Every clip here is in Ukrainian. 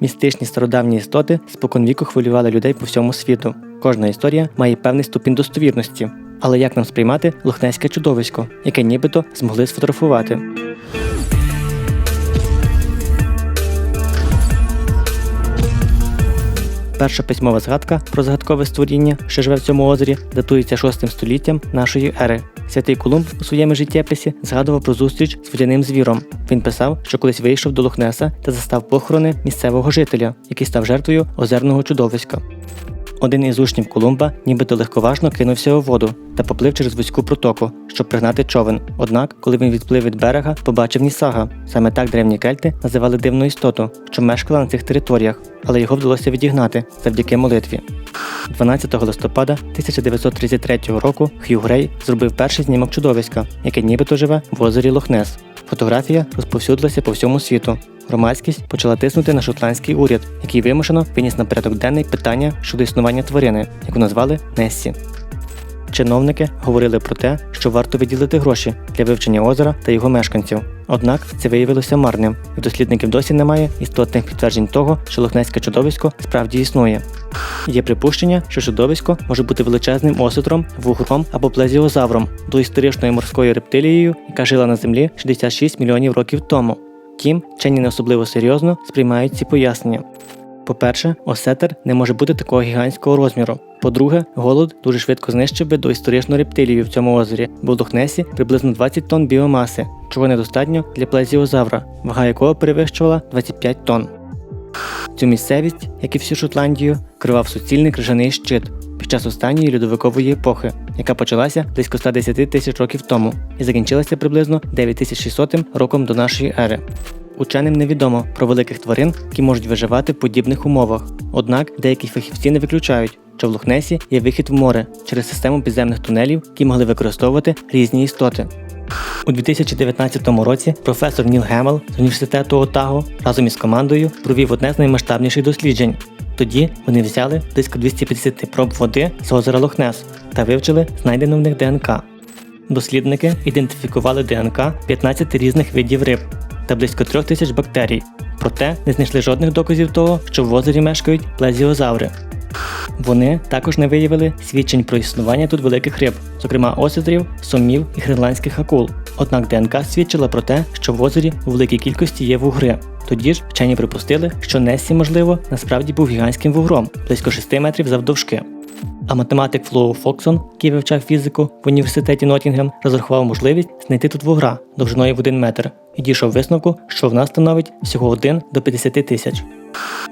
Містичні стародавні істоти споконвіку хвилювали людей по всьому світу. Кожна історія має певний ступінь достовірності. Але як нам сприймати лохнеське чудовисько, яке нібито змогли сфотографувати? Перша письмова згадка про загадкове створіння, що живе в цьому озері, датується 6 століттям нашої ери. Святий Колумб у своєму життєписі згадував про зустріч з водяним звіром. Він писав, що колись вийшов до Лохнеса та застав похорони місцевого жителя, який став жертвою озерного чудовиська. Один із учнів Колумба нібито легковажно кинувся у воду та поплив через вузьку протоку, щоб пригнати човен. Однак, коли він відплив від берега, побачив Нісага. Саме так древні кельти називали дивну істоту, що мешкала на цих територіях, але його вдалося відігнати завдяки молитві. 12 листопада 1933 року Хью Грей зробив перший знімок чудовиська, яке нібито живе в озері Лохнес. Фотографія розповсюдилася по всьому світу. Громадськість почала тиснути на шотландський уряд, який вимушено виніс на порядок денний питання щодо існування тварини, яку назвали Нессі. Чиновники говорили про те, що варто виділити гроші для вивчення озера та його мешканців. Однак це виявилося марним, і дослідників досі немає істотних підтверджень того, що лохнеське чудовисько справді існує. Є припущення, що чудовисько може бути величезним осетром, вугром або плезіозавром, доісторичною морською рептилією, яка жила на землі 66 мільйонів років тому. Втім, вчені не особливо серйозно сприймають ці пояснення. По-перше, осетер не може бути такого гігантського розміру. По-друге, голод дуже швидко знищив би доісторичну рептилію в цьому озері, бо в Лохнесі приблизно 20 тонн біомаси, чого недостатньо для плезіозавра, вага якого перевищувала 25 тонн. Цю місцевість, як і всю Шотландію, кривав суцільний крижаний щит під час останньої льодовикової епохи, яка почалася близько 110 тисяч років тому і закінчилася приблизно 9600 роком до нашої ери. Ученим невідомо про великих тварин, які можуть виживати в подібних умовах. Однак деякі фахівці не виключають, що в Лохнесі є вихід в море через систему підземних тунелів, які могли використовувати різні істоти. У 2019 році професор Ніл Гемел з університету Отаго разом із командою провів одне з наймасштабніших досліджень. Тоді вони взяли близько 250 проб води з озера Лохнес та вивчили знайдену в них ДНК. Дослідники ідентифікували ДНК 15 різних видів риб та близько 3 тисяч бактерій, проте не знайшли жодних доказів того, що в озері мешкають плезіозаври. Вони також не виявили свідчень про існування тут великих риб, зокрема осетрів, сомів і гренландських акул. Однак ДНК свідчила про те, що в озері у великій кількості є вугри. Тоді ж вчені припустили, що Нессі, можливо, насправді був гігантським вугром близько 6 метрів завдовжки. А математик Флоу Фоксон, який вивчав фізику в університеті Ноттінгем, розрахував можливість знайти тут вугра довжиною в 1 метр і дійшов висновку, що в нас становить всього 1 до 50 тисяч.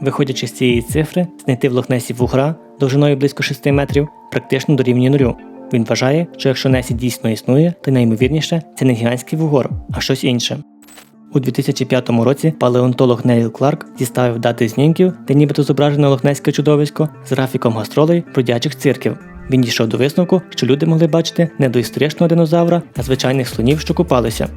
Виходячи з цієї цифри, знайти в Лохнесі вугра довжиною близько 6 метрів практично дорівнює нулю. Він вважає, що якщо Несі дійсно існує, то найімовірніше це не гігантський вугор, а щось інше. У 2005 році палеонтолог Нейл Кларк діставив дати знімків, де нібито зображено лохнеське чудовисько з графіком гастролей бродячих цирків. Він дійшов до висновку, що люди могли бачити не доісторичного динозавра, а звичайних слонів, що купалися.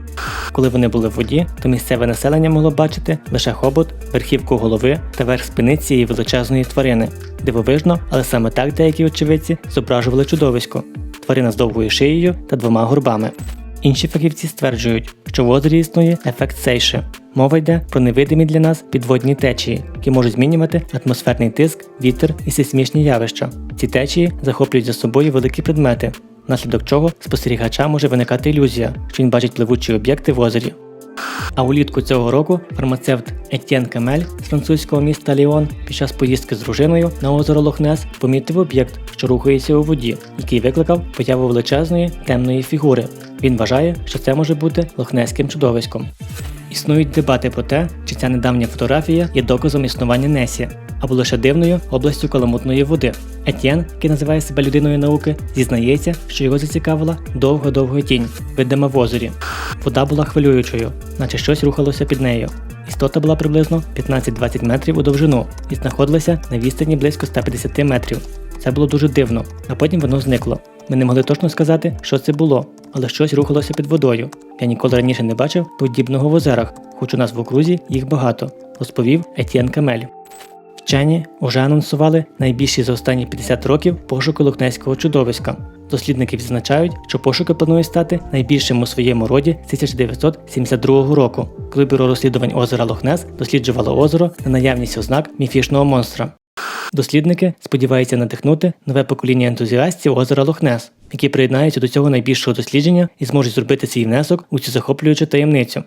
Коли вони були в воді, то місцеве населення могло бачити лише хобот, верхівку голови та верх спини цієї величезної тварини. Дивовижно, але саме так деякі очевидці зображували чудовисько тварина з довгою шиєю та двома горбами. Інші фахівці стверджують, що в озері існує ефект Сейши. Мова йде про невидимі для нас підводні течії, які можуть змінювати атмосферний тиск, вітер і сейсмічні явища. Ці течії захоплюють за собою великі предмети, внаслідок чого спостерігача може виникати ілюзія, що він бачить пливучі об'єкти в озері. А улітку цього року фармацевт Етьєн Камель з французького міста Ліон під час поїздки з дружиною на озеро Лохнес помітив об'єкт, що рухається у воді, який викликав появу величезної темної фігури. Він вважає, що це може бути лохнеським чудовиськом. Існують дебати про те, чи ця недавня фотографія є доказом існування Несі, або лише дивною областю каламутної води. Етьєн, який називає себе людиною науки, зізнається, що його зацікавила довга-довга тінь, видима в озері. Вода була хвилюючою, наче щось рухалося під нею. Істота була приблизно 15-20 метрів у довжину і знаходилася на відстані близько 150 метрів. Це було дуже дивно, а потім воно зникло. Ми не могли точно сказати, що це було, але щось рухалося під водою. Я ніколи раніше не бачив подібного в озерах, хоч у нас в окрузі їх багато, розповів Етьєн Камель. Вчені вже анонсували найбільші за останні 50 років пошуки лохнеського чудовиська. Дослідники відзначають, що пошуки планують стати найбільшим у своєму роді з 1972 року, коли бюро розслідувань озера Лохнес досліджувало озеро на наявність ознак міфічного монстра. Дослідники сподіваються надихнути нове покоління ентузіастів озера Лохнес, які приєднаються до цього найбільшого дослідження і зможуть зробити свій внесок у цю захоплюючу таємницю.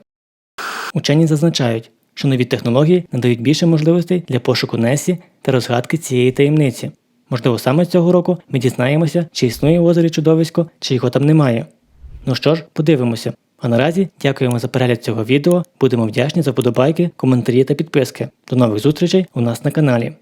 Учені зазначають, що нові технології надають більше можливостей для пошуку Несі та розгадки цієї таємниці. Можливо, саме цього року ми дізнаємося, чи існує в озері чудовисько, чи його там немає. Ну що ж, подивимося. А наразі дякуємо за перегляд цього відео. Будемо вдячні за вподобайки, коментарі та підписки. До нових зустрічей у нас на каналі.